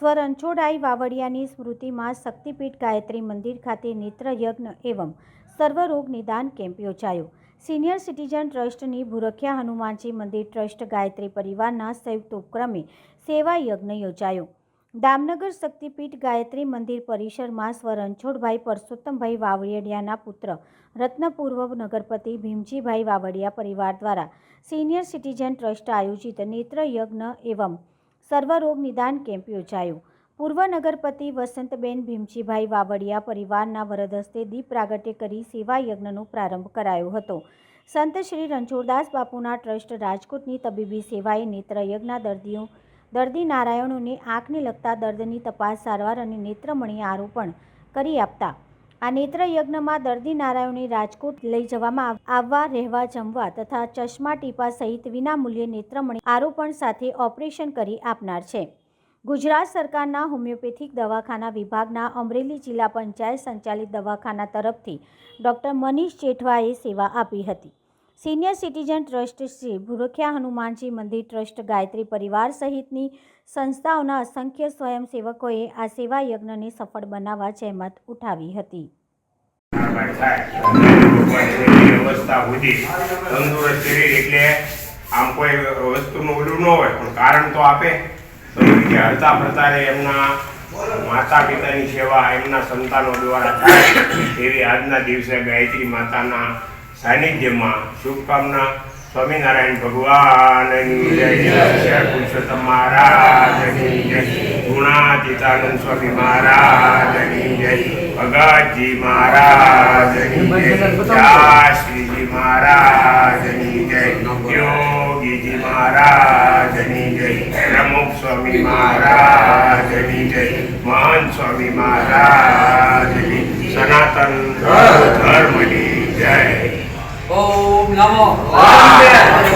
સ્વ રણછોડાઈ વાવડિયાની સ્મૃતિમાં શક્તિપીઠ ગાયત્રી મંદિર ખાતે નેત્ર યજ્ઞ એવં સર્વરોગ નિદાન કેમ્પ યોજાયો. સિનિયર સિટીઝન ટ્રસ્ટની ભૂરખ્યા હનુમાનજી મંદિર ટ્રસ્ટ ગાયત્રી પરિવારના સંયુક્ત ઉપક્રમે સેવા યજ્ઞ યોજાયો. દામનગર શક્તિપીઠ ગાયત્રી મંદિર પરિસરમાં સ્વ રણછોડભાઈ પરસોત્તમભાઈ વાવડિયાના પુત્ર રત્નપૂર્વ નગરપતિ ભીમજીભાઈ વાવડિયા પરિવાર દ્વારા સિનિયર સિટીઝન ટ્રસ્ટ આયોજિત નેત્ર યજ્ઞ એવં સર્વરોગ નિદાન કેમ્પ યોજાયો. પૂર્વ નગરપતિ વસંતબેન ભીમજીભાઈ વાવડિયા પરિવારના વરદ હસ્તે દીપ પ્રાગટ્ય કરી સેવા યજ્ઞનો પ્રારંભ કરાયો હતો. સંત શ્રી રણછોડદાસ બાપુના ટ્રસ્ટ રાજકોટની તબીબી સેવાએ નેત્ર યજ્ઞના દર્દીઓ, દર્દી નારાયણોને આંખને લગતા દર્દની તપાસ સારવાર અને નેત્રમણી આરોપણ કરી આપતા આ નેત્ર યજ્ઞમાં દર્દી નારાયણને રાજકોટ લઈ જવામાં આવવા, રહેવા, જમવા તથા ચશ્મા ટીપા સહિત વિનામૂલ્યે નેત્રમણી આરોપણ સાથે ઓપરેશન કરી આપનાર છે. ગુજરાત સરકારના હોમિયોપેથિક દવાખાના વિભાગના અમરેલી જિલ્લા પંચાયત સંચાલિત દવાખાના તરફથી ડૉક્ટર મનીષ જેઠવાએ સેવા આપી હતી. Senior citizen trust Shri Bhurkhya Hanumanji મંદિર ટ્રસ્ટ ગાયત્રી પરિવાર સહિતની સંસ્થાઓના અસંખ્ય સ્વયંસેવકોએ આ સેવા યજ્ઞને સફળ બનાવવા જહેમત ઉઠાવી હતી. અવસ્થા સુધી આમ કોઈ વસ્તુનું ઓલું ન હોય પણ કારણ તો આપે. હરતા ફરતા એમના માતા પિતાની સેવા એમના સંતાનો દ્વારા થાય. એવી આજના દિવસે ગાયત્રી માતાના સાનિધ્યમાં શુભકામના સ્વામિનારાયણ ભગવાનની પુરુષોત્તમ મહારાજની જય. ગુણાતીતાનંદ સ્વામી મહારાજની ભગતજી મહારાજની શ્રીજી મહારાજની યોગીજી મહારાજની પ્રમુખ સ્વામી મહારાજની જય. મહાન સ્વામી મહારાજની સનાતન ધર્મની ॐ नमो